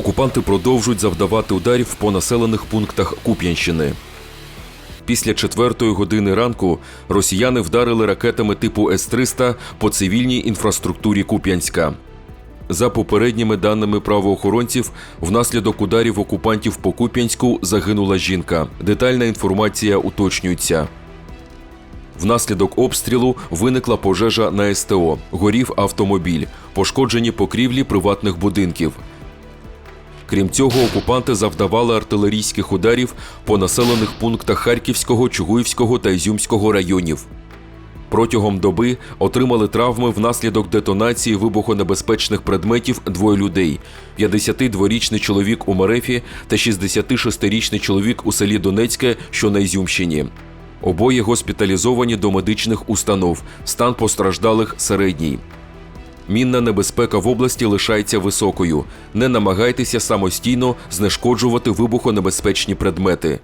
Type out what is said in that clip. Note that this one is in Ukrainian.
Окупанти продовжують завдавати ударів по населених пунктах Куп'янщини. Після четвертої години ранку росіяни вдарили ракетами типу С-300 по цивільній інфраструктурі Куп'янська. За попередніми даними правоохоронців, внаслідок ударів окупантів по Куп'янську загинула жінка. Детальна інформація уточнюється. Внаслідок обстрілу виникла пожежа на СТО, горів автомобіль, пошкоджені покрівлі приватних будинків. Крім цього, окупанти завдавали артилерійських ударів по населених пунктах Харківського, Чугуївського та Ізюмського районів. Протягом доби отримали травми внаслідок детонації вибухонебезпечних предметів двоє людей: 52-річний чоловік у Мерефі та 66-річний чоловік у селі Донецьке, що на Ізюмщині. Обоє госпіталізовані до медичних установ. Стан постраждалих середній. Мінна небезпека в області лишається високою. Не намагайтеся самостійно знешкоджувати вибухонебезпечні предмети.